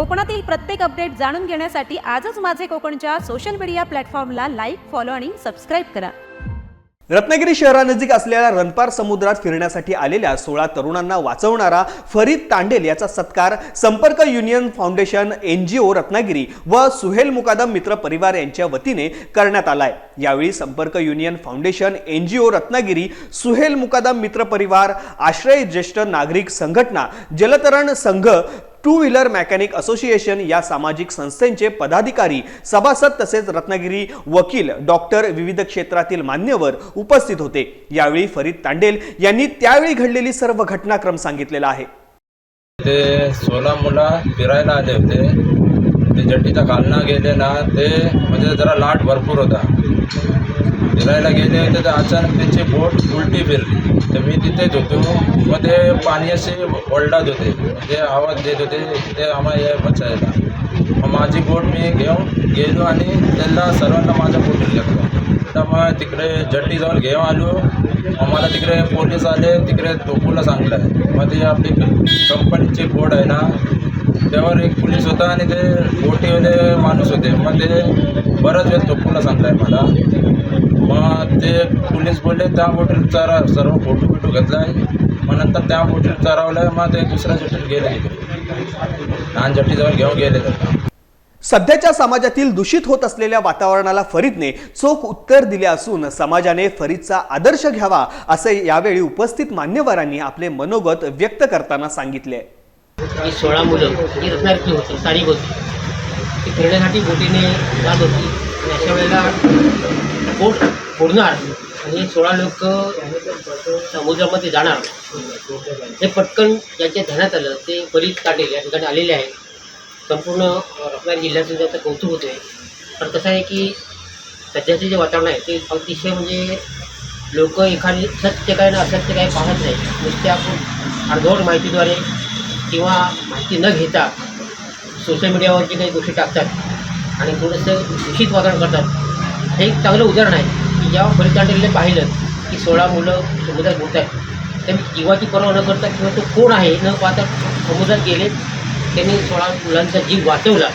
कोकणातील प्रत्येक अपडेट जाणून घेण्यासाठी आजच माझे कोकणच्या सोशल मीडिया प्लॅटफॉर्मला लाईक फॉलो आणि सबस्क्राईब करा. रत्नागिरी शहरानजीक असलेल्या रणपार समुद्रात फिरण्यासाठी आलेल्या सोळा तरुणांना वाचवणारा फरीद तांडेल याचा सत्कार संपर्क union foundation N G O Ratnagiri व सुहेल मुकादम मित्र परिवार यांच्या वतीने करण्यात आलाय. यावेळी संपर्क union foundation N G O Ratnagiri Suhel Mukadam मित्र परिवार आश्रय ज्येष्ठ नागरिक संघटना जलतरण संघ टू व्हीलर मेकॅनिक असोसिएशन या सामाजिक संस्थेचे पदाधिकारी सभासद तसेच रत्नागिरी वकील डॉक्टर विविध क्षेत्रातील मान्यवर उपस्थित होते. यावेळी फरीद तांडेल यांनी त्यावेळी घडलेली सर्व घटनाक्रम सांगितलेला आहे. ते सोळा मुला फिरायला आले होते. जट्टीचा खालना गेले ना ते म्हणजे जरा लाट भरपूर होता. फिरायला गेले होते तर अचानक त्यांची बोट उलटी फिरली. तर मी तिथेच होतो. मग ते पाणी असे ओरडत होते. म्हणजे आवाज देत होते ते आम्हाला हे बचायला. मग माझी बोट मी घेऊन गेलो आणि त्यांना सर्वांना माझा बोटीत घेतलं. तर मग तिकडे जट्टी जाऊन घेऊन आलो. आम्हाला मला तिकडे पोलीस आले तिकडे टोपूला सांगलं मग ते आपली कंपनीची बोट आहे ना त्यावर एक पोलीस होता आणि ते बोटीवाले माणूस होते. मग ते बराच वेळ टोपूला सांगलं आहे मला. मग ते पोलीस बोलले त्या बोटीत चारा सर्व फोटो बिटो घेतला आहे मग नंतर त्या बोटीत चारवलं मग ते दुसऱ्या जटीत गेले लहान जट्टीजवळ घेऊन गेले सध्याच्या समाजातील दूषित होत असलेल्या वातावरणाला फरीदने चोख उत्तर दिले असून समाजाने फरीदचा आदर्श घ्यावा असे यावेळी उपस्थित मान्यवरांनी आपले मनोगत व्यक्त करताना सांगितले. ही सोळा मुलं ही रत्नागिरी होती स्थानिक होती ती फिरण्यासाठी बोटीने जात होती. आणि अशा वेळेला बोट फोडणार आणि सोळा लोक समुद्रामध्ये जाणार. हे पटकन ज्यांच्या ध्यानात आलं ते बरीच ताटेल या ठिकाणी आलेले आहे संपूर्ण रत्नागिरी जिल्ह्यातून त्याचं कौतुक होतं आहे पण कसं आहे की सध्याचे जे वातावरण आहे ते अतिशय म्हणजे लोक एखादी सत्य काय ना असत्य काय पाहत नाही नुसते आपण अर्धवट माहितीद्वारे किंवा माहिती न घेता सोशल मीडियावरची काही गोष्टी टाकतात आणि थोडंसं दूषित वातावरण करतात. हे एक चांगलं उदाहरण आहे की जेव्हा परिचांडले पाहिलं की सोळा मुलं समुद्रात बुडतात त्यांनी जीवाची पर्वा न करता किंवा तो कोण आहे न पाहता समुद्रात गेले त्यांनी सोळा मुलांचा जीव वाचवला.